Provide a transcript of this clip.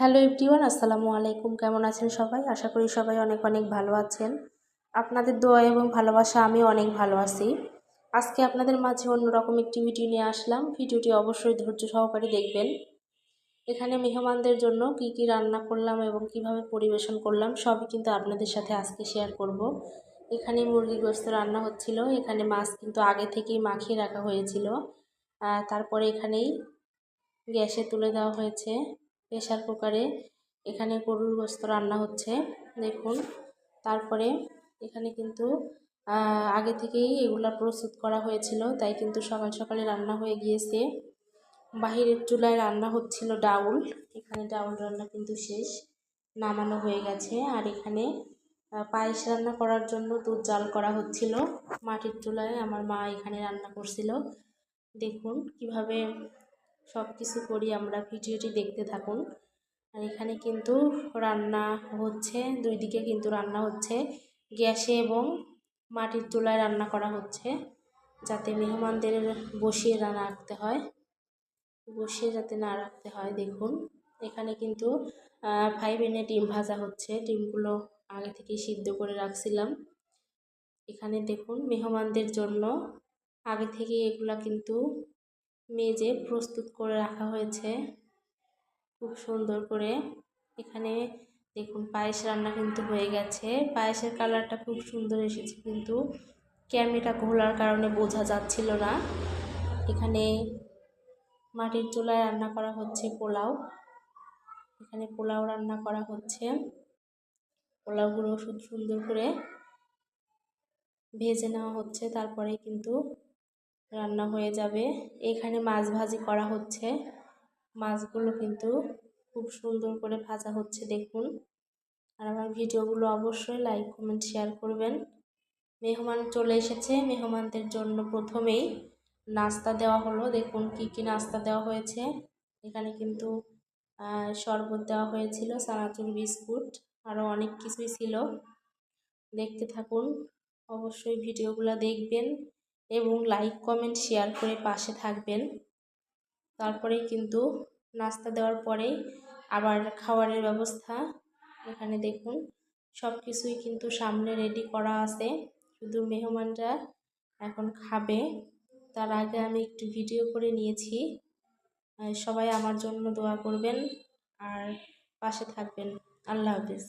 Hello everyone, আসসালামু আলাইকুম। কেমন আছেন সবাই? আশা করি সবাই অনেক অনেক ভালো আছেন। আপনাদের দোয়া এবং ভালোবাসা আমি অনেক ভালো আছি। আজকে আপনাদের মাঝে অন্যরকম একটি ভিডিও নিয়ে আসলাম। ভিডিওটি অবশ্যই ধৈর্য সহকারে দেখবেন। এখানে মেহমানদের জন্য কি কি রান্না করলাম এবং কীভাবে পরিবেশন করলাম সবই কিন্তু আপনাদের সাথে আজকে শেয়ার করব। এখানে মুরগি গোস্ত রান্না হচ্ছিল। এখানে মাছ কিন্তু আগে থেকেই মাখিয়ে রাখা হয়েছিল। তারপরে এখানেই গ্যাসে তুলে দেওয়া হয়েছে। প্রেশার কুকারে এখানে গরুর গোস্ত রান্না হচ্ছে। দেখুন, তারপরে এখানে কিন্তু আগে থেকেই এগুলা প্রস্তুত করা হয়েছিল, তাই কিন্তু সকাল সকালে রান্না হয়ে গিয়েছে। বাহিরের চুলায় রান্না হচ্ছিল ডাউল, এখানে ডাউল রান্না কিন্তু শেষ, নামানো হয়ে গেছে। আর এখানে পায়েস রান্না করার জন্য দুধ জাল করা হচ্ছিল। মাটির চুলায় আমার মা এখানে রান্না করছিল। দেখুন কীভাবে সব কিছু করি আমরা, ভিডিওটি দেখতে থাকুন। আর এখানে কিন্তু রান্না হচ্ছে দুই দিকে কিন্তু রান্না হচ্ছে। গ্যাসে এবং মাটির চুলায় রান্না করা হচ্ছে, যাতে মেহমানদের বসিয়ে না রাখতে হয়। বসিয়ে যাতে না রাখতে হয়, দেখুন। এখানে কিন্তু ফাইভ এনে ডিম ভাজা হচ্ছে। ডিমগুলো আগে থেকে সিদ্ধ করে রাখছিলাম। এখানে দেখুন, মেহমানদের জন্য আগে থেকে এগুলা কিন্তু মেজে প্রস্তুত করে রাখা হয়েছে। খুব সুন্দর করে। এখানে দেখুন পায়েস রান্না কিন্তু হয়ে গেছে। পায়েসের কালারটা খুব সুন্দর এসেছে কিন্তু ক্যামেরা ঘোলার কারণে বোঝা যাচ্ছিল না। এখানে মাটির চুলায় রান্না করা হচ্ছে পোলাও। এখানে পোলাও রান্না করা হচ্ছে। পোলাওগুলো খুব সুন্দর করে ভেজে নেওয়া হচ্ছে। তারপরে কিন্তু রান্না হয়ে যাবে। এখানে মাছ ভাজি করা হচ্ছে। মাছগুলো কিন্তু খুব সুন্দর করে ভাজা হচ্ছে দেখুন। আর আমার ভিডিওগুলো অবশ্যই লাইক, কমেন্ট, শেয়ার করবেন। মেহমান চলে এসেছে। মেহমানদের জন্য প্রথমেই নাস্তা দেওয়া হলো। দেখুন কি কি নাস্তা দেওয়া হয়েছে। এখানে কিন্তু শরবত দেওয়া হয়েছিল সানাচুর বিস্কুট আরও অনেক কিছুই ছিল। দেখতে থাকুন। অবশ্যই ভিডিওগুলো দেখবেন। এবং লাইক কমেন্ট শেয়ার করে পাশে থাকবেন। তারপরে কিন্তু নাস্তা দেওয়ার পরেই আবার খাবারের ব্যবস্থা এখানে দেখুন। সব কিছুই কিন্তু সামনে রেডি করা আছে। শুধু মেহমানরা এখন খাবে। তার আগে আমি একটু ভিডিও করে নিয়েছি। সবাই আমার জন্য দোয়া করবেন। আর পাশে থাকবেন। আল্লাহ হাফিজ।